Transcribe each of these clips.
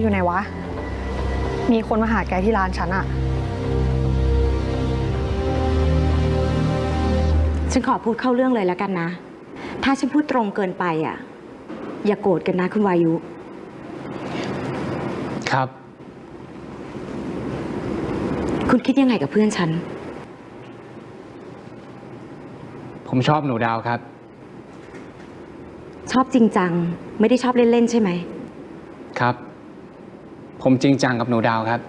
อยู่ไหนวะ มีคนมาหาแกที่ร้านฉันอะฉันขอพูดเข้าเรื่องเลยแล้วกันนะ ถ้าฉันพูดตรงเกินไปอะ อย่าโกรธกันนะคุณวายุ ครับ คุณคิดยังไงกับเพื่อนฉัน ผมชอบหนูดาวครับ ชอบจริงจัง ไม่ได้ชอบเล่น ๆ ใช่ไหม ครับ ผมจริงจังกับหนูดาวครับ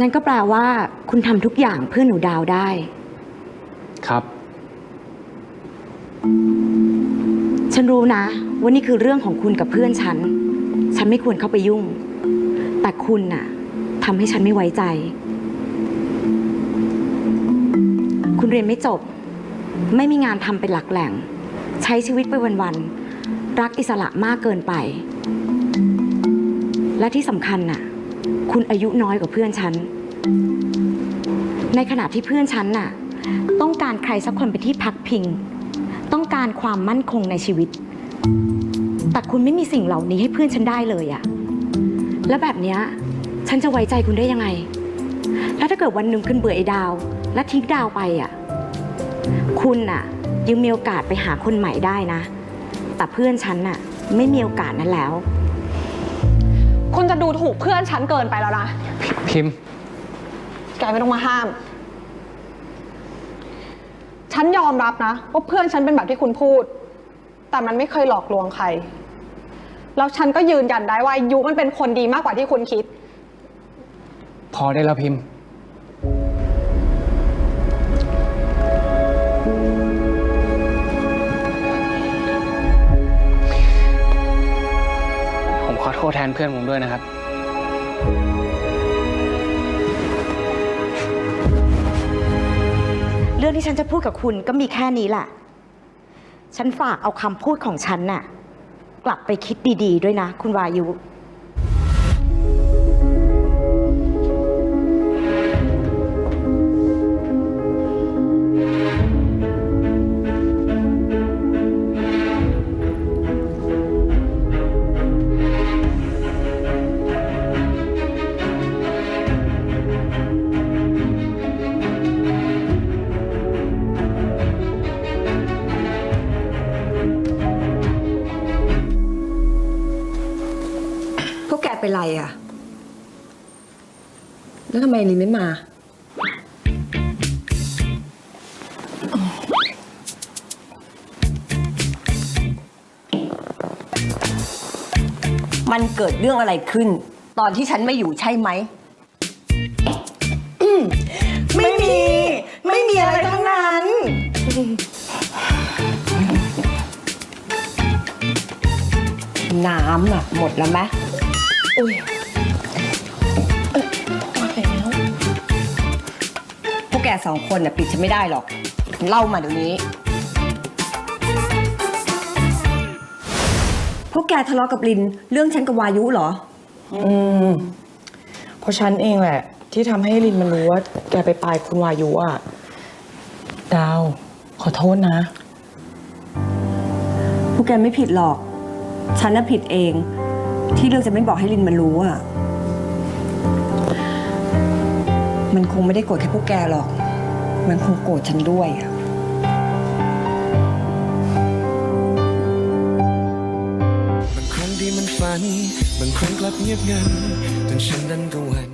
งั้นก็แปลว่า คุณทำทุกอย่างเพื่อหนูดาวได้ ครับ ฉันรู้นะว่านี่คือเรื่องของคุณกับเพื่อนฉัน ฉันไม่ควรเข้าไปยุ่ง แต่คุณน่ะทำให้ฉันไม่ไว้ใจ คุณเรียนไม่จบ ไม่มีงานทำเป็นหลักแหล่ง ใช้ชีวิตไปวันๆรักอิสระมากเกินไป และที่สำคัญน่ะ คุณอายุน้อยกว่าเพื่อนฉัน ในขณะที่เพื่อนฉันน่ะ ต้องการใครสักคนเป็นที่พักพิง ต้องการความมั่นคงในชีวิต แต่คุณไม่มีสิ่งเหล่านี้ให้เพื่อนฉันได้เลยอะแล้วแบบเนี้ยฉันจะไว้ใจคุณได้ยังไง แล้วถ้าเกิดวันหนึ่งคุณเบื่อไอ้ดาว และทิ้งดาวไปอะคุณน่ะ ยังมีโอกาสไปหาคนใหม่ได้นะ แต่เพื่อนฉันน่ะ ไม่มีโอกาสนั้นแล้ว คุณจะดูถูกเพื่อนฉันเกินไปแล้วนะ พิมพ์ แกไม่ต้องมาห้าม ฉันยอมรับนะว่าเพื่อนฉันเป็นแบบที่คุณพูด แต่มันไม่เคยหลอกลวงใคร แล้วฉันก็ยืนยันได้ว่ายุมันเป็นคนดีมากกว่าที่คุณคิด พอได้แล้วพิมพ์ ษแทนเพื่อนผมด้วยนะครับ เรื่องที่ฉันจะพูดกับคุณก็มีแค่นี้แหละ ฉันฝากเอาคำพูดของฉันน่ะ กลับไปคิดดี ๆ ด้วยนะ คุณวายุ เป็นไรอะแล้วทำไมลินไม่มา มันเกิดเรื่องอะไรขึ้น ตอนที่ฉันไม่อยู่ใช่ไหม ไม่มี ไม่มีอะไรทั้งนั้น น้ำอะหมดแล้วไหม อุ้ยเอ้ยหมดแล้วพวกแกสองคนน่ะปิดฉันไม่ได้หรอก เล่ามาเดี๋ยวนี้ พวกแกทะเลาะกับลิน เรื่องฉันกับวายุเหรอ อืม เพราะฉันเองแหละ ที่ทำให้ลินมันรู้ว่า แกไปปลายคุณวายุอะ ดาว ขอโทษนะ พวกแกไม่ผิดหรอก ฉันน่ะผิดเอง ที่เลือกจะไม่บอกให้ลินมันรู้อะมันคงไม่ได้โกรธแค่พวกแกหรอก มันคงโกรธฉันด้วยอะบางครั้งดีมันฝัน บางครั้งกลับเงียบงันจนฉันดันกังวล